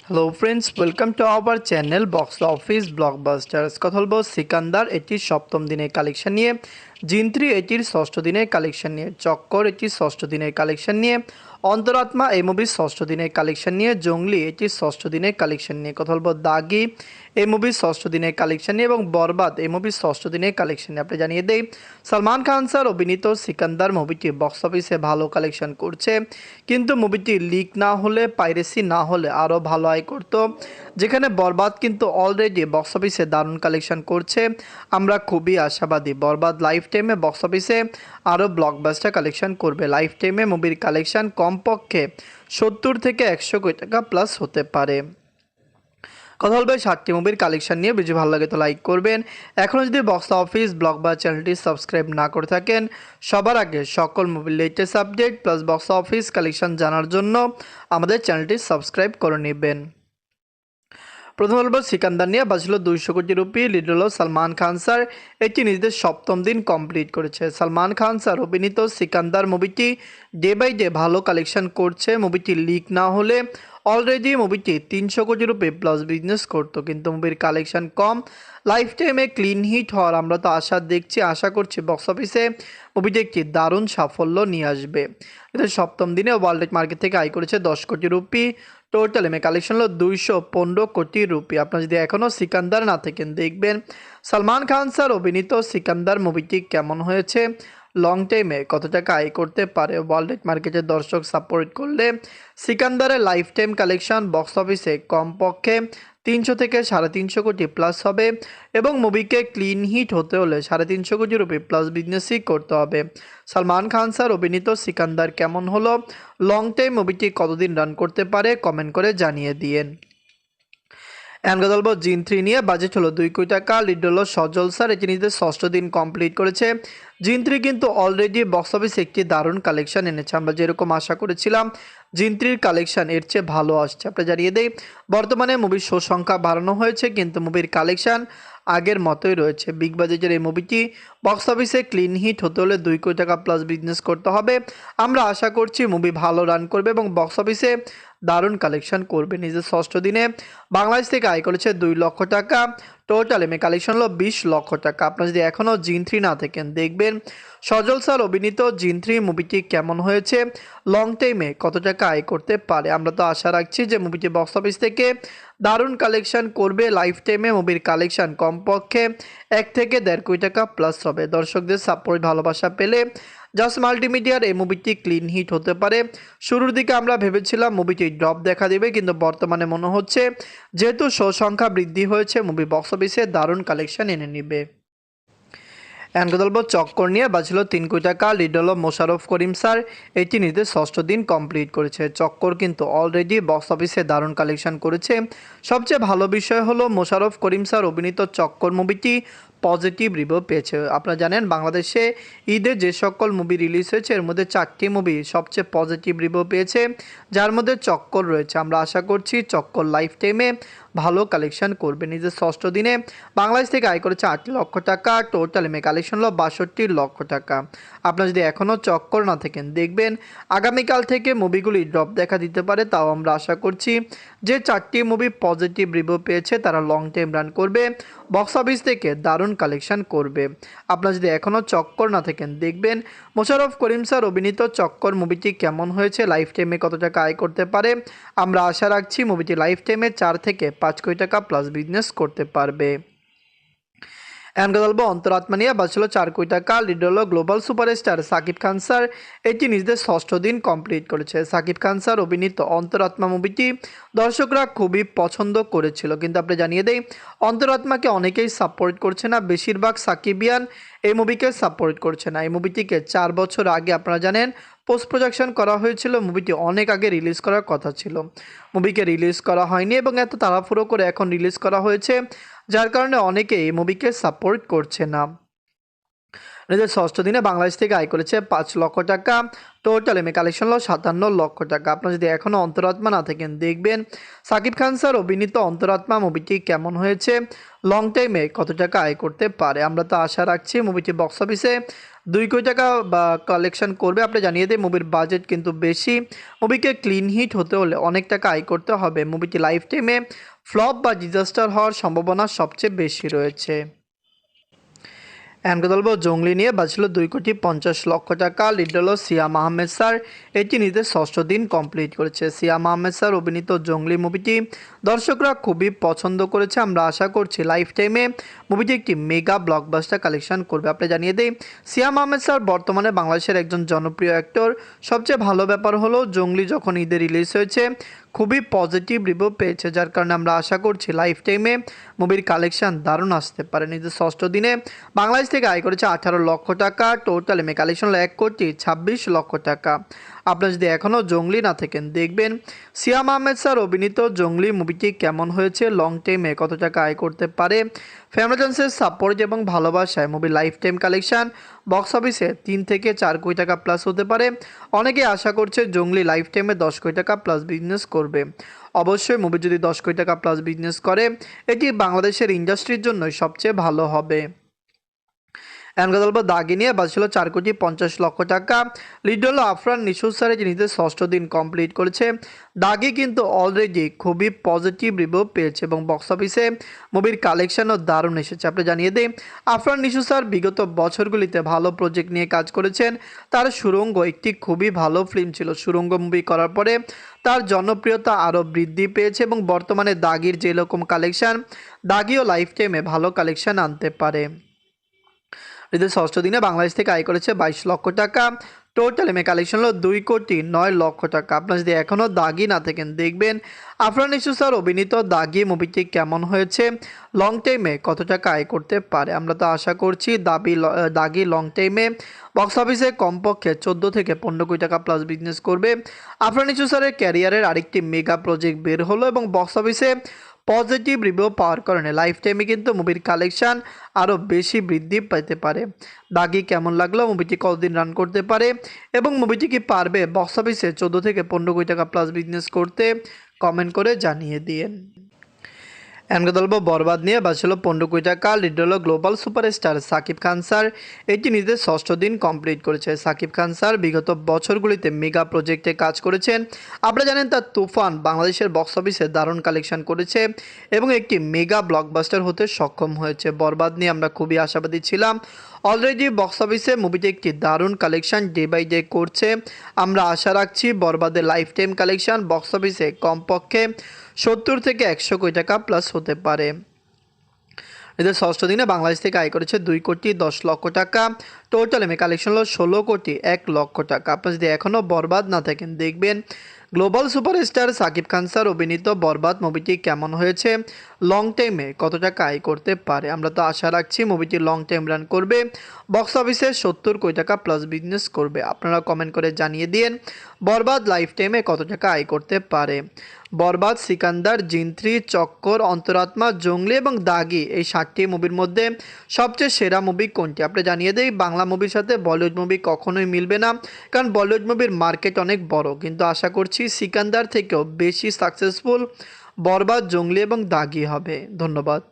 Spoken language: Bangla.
Hello friends welcome to our channel box office blockbusters কথা বলব সিকান্দার এটির সপ্তম দিনের কালেকশন নিয়ে। জিন্ত্রি এটির ষষ্ঠ দিনের কালেকশন নিয়ে, চক্কর এটির ষষ্ঠ দিনের কালেকশন নিয়ে, অন্তরাত্মা এই মুভির ষষ্ঠ দিনের কালেকশন নিয়ে, জঙ্গলি এটির ষষ্ঠ দিনের কালেকশন নিয়ে, কথা বলব দাগি এই মুভির ষষ্ঠ দিনের কালেকশন নিয়ে এবং বরবাদ এই মুভির ষষ্ঠ দিনের কালেকশন নিয়ে। আপনি জানিয়ে দেই, সালমান খান স্যার, অভিনীত সিকান্দার মুভিটি বক্স অফিসে ভালো কালেকশন করছে। কিন্তু মুভিটি লিক না হলে পাইরেসি না হলে আরও ভালো আয় করতো। যেখানে বরবাদ কিন্তু অলরেডি বক্স অফিসে দারুণ কালেকশন করছে। আমরা খুবই আশাবাদী, বরবাদ লাইফ টাইমে বক্স অফিসে আরও ব্লকবাস্টার কালেকশন করবে। লাইফ টাইমে মুভির কালেকশন কমপক্ষে সত্তর থেকে একশো কোটি টাকা প্লাস হতে পারে। কথা বলবে ষাটটি মুভির কালেকশন নিয়ে। বেশি ভালো লাগে তো লাইক করবেন। এখনও যদি বক্স অফিস ব্লগ বা চ্যানেলটি সাবস্ক্রাইব না করে থাকেন, সবার আগে সকল মুভির latest update plus box office collection জানার জন্য আমাদের চ্যানেলটি সাবস্ক্রাইব করে নেবেন। প্রথম বলব সিকান্দার নিয়ে বাঁচল দুইশো কোটি রুপি, লিড হলো সালমান খান স্যার। এটি নিজেদের সপ্তম দিন কমপ্লিট করেছে। সালমান খান স্যার অভিনীত সিকান্দার মুভিটি ডে বাই ডে ভালো কালেকশন করছে। মুভিটি লিক না হলে অলরেডি মুভিটি তিনশো কোটি রুপি প্লাস বিজনেস করতো, কিন্তু মুভির কালেকশন কম। লাইফ টাইমে ক্লিন হিট হওয়ার আমরা তো আশা দেখছি, আশা করছি বক্স অফিসে মুভিটি একটি দারুণ সাফল্য নিয়ে আসবে। এটা সপ্তম দিনে ওয়ার্ল্ড মার্কেট থেকে আয় করেছে দশ কোটি রুপি। টোটাল এমএ কালেকশন হলো দুইশো পনেরো কোটি রুপি। আপনারা যদি এখনও সিকান্দার না থাকেন, দেখবেন। সালমান খান স্যার অভিনীত সিকান্দার মুভিটি কেমন হয়েছে? লং টাইমে কত টাকা আয় করতে পারে ওয়ার্ল্ড মার্কেটের দর্শক সাপোর্ট করলে সিকান্দারের লাইফ টাইম কালেকশন বক্স অফিসে কমপক্ষে তিনশো থেকে সাড়ে তিনশো কোটি প্লাস হবে এবং মুভিকে ক্লিন হিট হতে হলে সাড়ে তিনশো কোটি রুপি প্লাস বিজনেসই করতে হবে। সালমান খান স্যার, অভিনীত সিকান্দার কেমন হলো? লং টাইম মুভিটি কতদিন রান করতে পারে? কমেন্ট করে জানিয়ে দিয়েন। বলব, জিন থ্রি নিয়ে বাজেট হলো দুই কোটি টাকা, লিড সজল স্যার, এটি নিজেদের ষষ্ঠ দিন কমপ্লিট করেছে। জিন থ্রি কিন্তু অলরেডি বক্স অফিসে একটি দারুণ কালেকশন এনেছে, আমরা যেরকম আশা করেছিলাম, জিন থ্রির কালেকশন এর চেয়ে ভালো আসছে। আপনি জানিয়ে দেই, বর্তমানে মুভির শো সংখ্যা বাড়ানো হয়েছে, কিন্তু মুভির কালেকশন আগের মতোই রয়েছে। বিগ বাজেটের এই মুভিটি বক্স অফিসে ক্লিন হিট হতে হলে দুই কোটি টাকা প্লাস বিজনেস করতে হবে। আমরা আশা করছি মুভি ভালো রান করবে এবং বক্স অফিসে দারুণ কালেকশন করবে নিজের ষষ্ঠ দিনে। বাংলাদেশ থেকে আয় করেছে দুই লক্ষ টাকা। টোটাল এমএ কালেকশন হলো বিশ লক্ষ টাকা। আপনারা যদি এখনও জিন থ্রি না থাকেন, দেখবেন সজল স্যার অভিনীত জিন থ্রি মুভিটি কেমন হয়েছে? লং টাইমে কত টাকা আয় করতে পারে? আমরা তো আশা রাখছি যে মুভিটি বক্স অফিস থেকে দারুণ কালেকশন করবে। লাইফ টাইমে মুভির কালেকশন কমপক্ষে এক থেকে দেড় কোটি টাকা প্লাস হবে। দর্শকদের সাপোর্ট ভালোবাসা পেলে জাস্ট মাল্টিমিডিয়ার এই মুভিটি ক্লিন হিট হতে পারে। শুরুর দিকে আমরা ভেবেছিলাম মুভিটি ড্রপ দেখা দেবে, কিন্তু বর্তমানে মনে হচ্ছে যেহেতু শো সংখ্যা বৃদ্ধি হয়েছে, মুভি বক্স অফিসে দারুণ কালেকশন এনে নেবে। অ্যানগদল্প চক্কর নিয়ে বাঁচল তিন কোটি টাকা লিড হল মোশারফ করিম স্যার এটি নিজের ষষ্ঠ দিন কমপ্লিট করেছে। চক্কর কিন্তু অলরেডি বক্স অফিসে দারুণ কালেকশন করেছে। সবচেয়ে ভালো বিষয় হলো মোশারফ করিম স্যার অভিনীত চক্কর মুভিটি পজিটিভ রিভিউ পেয়েছে। আপনারা জানেন, বাংলাদেশে ঈদে যে সকল মুভি রিলিজ হয়েছে, এর মধ্যে চারটি মুভি সবচেয়ে পজিটিভ রিভিউ পেয়েছে, যার মধ্যে চক্কর রয়েছে। আমরা আশা করছি চক্কর লাইফ টাইমে ভালো কালেকশন করবে। নিজের ষষ্ঠ দিনে বাংলাদেশ থেকে আয় করেছে আট লক্ষ টাকা টোটাল এমএ কালেকশন হলো বাষট্টি লক্ষ টাকা। আপনারা যদি এখনও চক্কর না থাকেন, দেখবেন আগামীকাল থেকে মুভিগুলি ড্রপ দেখা দিতে পারে, তাও আমরা আশা করছি যে চারটি মুভি পজিটিভ রিভিউ পেয়েছে, তারা লং টাইম রান করবে বক্স অফিস থেকে দারুণ কালেকশন করবে। আপনারা যদি এখনও চক্কর না থাকেন, দেখবেন মোশারফ করিম স্যার অভিনীত চক্কর মুভিটি কেমন হয়েছে লাইফ টাইমে কত টাকা আয় করতে পারে? আমরা আশা রাখছি মুভিটি লাইফ টাইমে চার থেকে পাঁচ কোটি টাকা প্লাস বিজনেস করতে পারবে। এখন কথা বলব অন্তরাত্মা নিয়ে বাঁচলো চার কোটি টাকা লিড হলো global superstar Shakib Khan sir. এটি নিজেদের ষষ্ঠ দিন কমপ্লিট করেছে। সাকিব খান স্যার অভিনীত অন্তরাত্মা মুভিটি দর্শকরা খুবই পছন্দ করেছিল। কিন্তু আপনি জানিয়ে দেই, অন্তরাত্মাকে অনেকেই সাপোর্ট করছে না, বেশিরভাগ সাকিবিয়ান এই মুভিকে সাপোর্ট করছে না। এই মুভিটিকে চার বছর আগে, আপনারা জানেন, পোস্ট প্রোডাকশন করা হয়েছিল, মুভিটি অনেক আগে রিলিজ করার কথা ছিল। মুভিকে রিলিজ করা হয়নি এবং এত তাড়াহুড়ো করে এখন রিলিজ করা হয়েছে। যার কারণে অনেকে এই মুভিকে সাপোর্ট করছে না। নিজের ষষ্ঠ দিনে বাংলাদেশ থেকে আয় করেছে পাঁচ লক্ষ টাকা। টোটাল এমএ কালেকশন হলো সাতান্ন লক্ষ টাকা। আপনারা যদি এখনও অন্তরাত্মা না থাকেন, দেখবেন সাকিব খান স্যার অভিনীত অন্তরাত্মা মুভিটি কেমন হয়েছে লং টাইমে কত টাকা আয় করতে পারে। আমরা তো আশা রাখছি মুভিটি বক্স অফিসে দুই কোটি টাকা, বা কালেকশন করবে। আপনি জানিয়ে দিই মুভির বাজেট কিন্তু বেশি। মুভিকে ক্লিন হিট হতে হলে অনেক টাকা আয় করতে হবে। মুভিটি লাইফ টাইমে ফ্লপ বা ডিজাস্টার হওয়ার সম্ভাবনা সবচেয়ে বেশি রয়েছে। বলব জঙ্গলি নিয়ে বাঁচল দুই কোটি পঞ্চাশ লক্ষ টাকা। লিডল হল সিয়াম আহমেদ স্যার, এটি নিজের ষষ্ঠ দিন কমপ্লিট করেছে। সিয়াম আহমেদ স্যার অভিনীত জঙ্গলি মুভিটি দর্শকরা খুবই পছন্দ করেছে। আমরা আশা করছি লাইফ টাইমে মুভিটি একটি মেগা ব্লকবাস্টার কালেকশন করবে। আপনি জানিয়ে দিই, সিয়াম আহমেদ স্যার বর্তমানে বাংলাদেশের একজন জনপ্রিয় অ্যাক্টর সবচেয়ে ভালো ব্যাপার হলো, জঙ্গলি যখন ঈদে রিলিজ হয়েছে, খুবই পজিটিভ রিভিউ পেয়েছে, যার কারণে আমরা আশা করছি লাইফ টাইমে মুভির কালেকশন দারুণ আসতে পারে। নিজের ষষ্ঠ দিনে বাংলাদেশ থেকে আয় করেছে আঠারো লক্ষ টাকা। টোটাল এমএ কালেকশন এক কোটি ছাব্বিশ লক্ষ টাকা। আপনারা যদি এখনও জঙ্গলি না থাকেন, দেখবেন সিয়াম আহমেদ স্যার অভিনীত জঙ্গলি মুভিটি কেমন হয়েছে লং টাইমে কত টাকা আয় করতে পারে ফ্যামিলিজেন্সের সাপোর্ট এবং ভালোবাসায় movie life time collection box অফিসে তিন থেকে চার কোটি টাকা প্লাস হতে পারে। অনেকে আশা করছে জঙ্গলি লাইফ টাইমে দশ কোটি টাকা প্লাস বিজনেস করবে। অবশ্যই মুভি যদি দশ কোটি টাকা প্লাস বিজনেস করে, এটি বাংলাদেশের ইন্ডাস্ট্রির জন্যই সবচেয়ে ভালো হবে। এনগাদলব দাগি নিয়ে বাজছিল চার কোটি পঞ্চাশ লক্ষ টাকা। লিড হল আফরান যে নিজের ষষ্ঠ দিন কমপ্লিট করেছে। দাগি কিন্তু অলরেডি খুবই পজিটিভ রিভিউ পেয়েছে এবং বক্স অফিসে মুভির কালেকশনও দারুণ এসেছে। আপনি জানিয়ে দিই, আফরান নিশু স্যার বিগত বছরগুলিতে ভালো প্রজেক্ট নিয়ে কাজ করেছেন। তার সুরঙ্গ একটি খুবই ভালো ফিল্ম ছিল। সুরঙ্গ মুভি করার পরে তার জনপ্রিয়তা আরও বৃদ্ধি পেয়েছে এবং বর্তমানে দাগির যেরকম কালেকশন দাগিও লাইফ টাইমে ভালো কালেকশন আনতে পারে। এদের ষষ্ঠ দিনে বাংলাদেশ থেকে আয় করেছে বাইশ লক্ষ টাকা। টোটাল এমএ কালেকশন হলো দুই কোটি নয় লক্ষ টাকা। আপনার যদি এখনও দাগি না থাকেন, দেখবেন আফরান ইসু স্যার অভিনীত দাগি মুভিটি কেমন হয়েছে লং টাইমে কত টাকা আয় করতে পারে? আমরা তো আশা করছি দাবি দাগি লং টাইমে বক্স অফিসে কমপক্ষে চোদ্দ থেকে পনেরো কোটি টাকা প্লাস বিজনেস করবে। আফরান ইসু স্যারের ক্যারিয়ারের আরেকটি মেগা প্রজেক্ট বের হলো এবং বক্স অফিসে পজিটিভ রিভিউ পাওয়ার কারণে লাইফ টাইমে কিন্তু মুভির কালেকশান আরও বেশি বৃদ্ধি পেতে পারে। দাগি কেমন লাগল? মুভিটি কতদিন রান করতে পারে? এবং মুভিটি কি পারবে? বক্স অফিসে চোদ্দ থেকে পনেরো কোটি টাকা প্লাস বিজনেস করতে কমেন্ট করে জানিয়ে দিয়েন। এমকে দলব বরবাদ নিয়ে বাঁচল পনেরো কোটি টাকা লিড হল global superstar Shakib Khan sir. এটি নিজের ষষ্ঠ দিন কমপ্লিট করেছে। সাকিব খান স্যার বিগত বছরগুলিতে মেগা প্রজেক্টে কাজ করেছেন। আপনারা জানেন তার তুফান বাংলাদেশের বক্স অফিসে দারুণ কালেকশন করেছে এবং একটি মেগা ব্লকবাস্টার হতে সক্ষম হয়েছে। বরবাদ নিয়ে আমরা খুবই আশাবাদী ছিলাম। অলরেডি বক্স অফিসে মুভিটি একটি দারুণ কালেকশন ডে বাই ডে করছে। আমরা আশা রাখছি বরবাদের লাইফ টাইম কালেকশন বক্স অফিসে কমপক্ষে সত্তর থেকে একশো কোটি টাকা প্লাস হতে পারে। এদের ষষ্ঠ দিনে বাংলাদেশ থেকে আয় করেছে দুই কোটি দশ লক্ষ টাকা। টোটাল এমএ কালেকশন হলো ষোলো কোটি এক লক্ষ টাকা। আপনি যদি এখনও বরবাদ না থাকেন, দেখবেন global superstar Shakib Khan sir অভিনীত বরবাদ মুভিটি কেমন হয়েছে? লং টাইমে কত টাকা আয় করতে পারে? আমরা তো আশা রাখছি মুভিটি লং টাইম রান করবে। বক্স অফিসে সত্তর কোটি টাকা প্লাস বিজনেস করবে। আপনারা কমেন্ট করে জানিয়ে দিন, বরবাদ লাইফ টাইমে কত টাকা আয় করতে পারে? বরবাদ, সিকান্দার, জিন্ত্রি, চক্কর, অন্তরাত্মা, জঙ্গলি এবং দাগি এই সাতটি মুভির মধ্যে সবচেয়ে সেরা মুভি কোনটি? আপনি জানিয়ে দেই, বাংলা মুভির সাথে বলিউড মুভি কখনোই মিলবে না, কারণ বলিউড মুভির মার্কেট অনেক বড়। কিন্তু আশা করছি সিকান্দার থেকেও বেশি সাকসেসফুল বরবাদ জঙ্গলি এবং দাগি হবে। ধন্যবাদ।